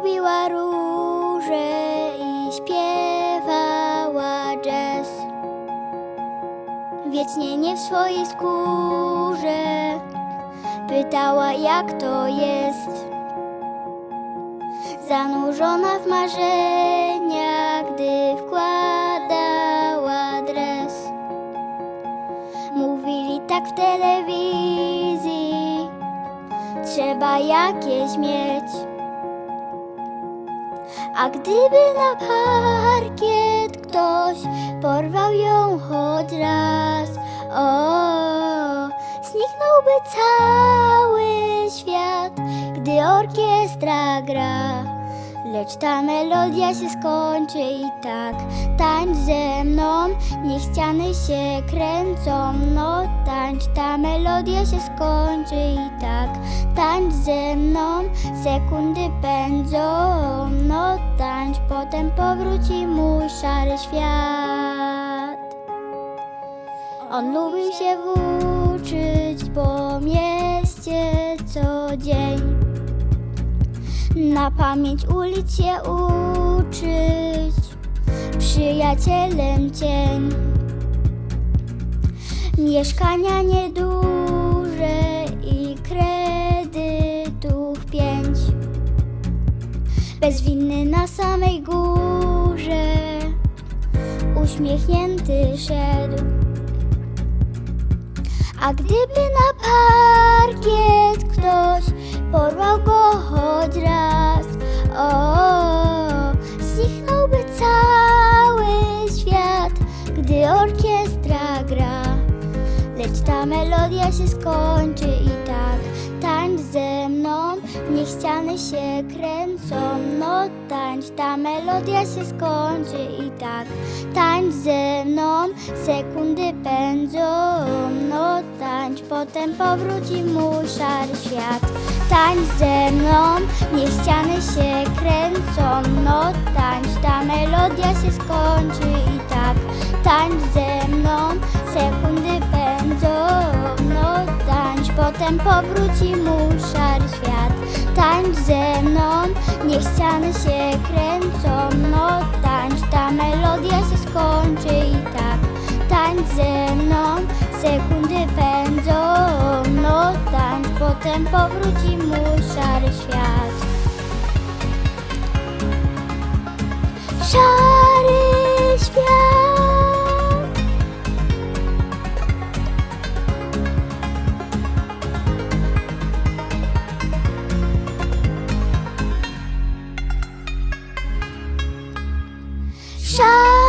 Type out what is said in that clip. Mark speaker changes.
Speaker 1: lubiła róże i śpiewała jazz. Wiecznie nie w swojej skórze pytała jak to jest. Zanurzona w marzenia, gdy wkładała dres. Mówili tak w telewizji, trzeba jakieś mieć. A gdyby na parkiet ktoś porwał ją choć raz, o, zniknąłby cały świat, gdy orkiestra gra. Lecz ta melodia się skończy i tak Tańcz ze mną, niech ściany się kręcą No tańcz, ta melodia się skończy i tak. Tańcz ze mną, sekundy pędzą. No tańcz, potem powróci mój szary świat. On lubił się włóczyć po mieście co dzień. Na pamięć ulic się uczyć, przyjacielem cień. Mieszkania nieduże i kredytów pięć. Bezwinny na samej górze, uśmiechnięty szedł. A gdyby na parkiet ktoś porwał go ta melodia się skończy i tak. Tańcz ze mną, niech ściany się kręcą, no tańcz, ta melodia się skończy i tak. Tańcz ze mną, sekundy pędzą, no tańcz, potem powróci mój szary świat. Tańcz ze mną, niech ściany się kręcą, no tańcz, ta melodia się skończy i tak. Tańcz ze mną, sekundy potem powróci mój szary świat. Tańcz ze mną, niech ściany się kręcą, no tańcz, ta melodia się skończy i tak tańcz ze mną, sekundy pędzą, no tańcz, potem powróci mój szary świat. Szary Szary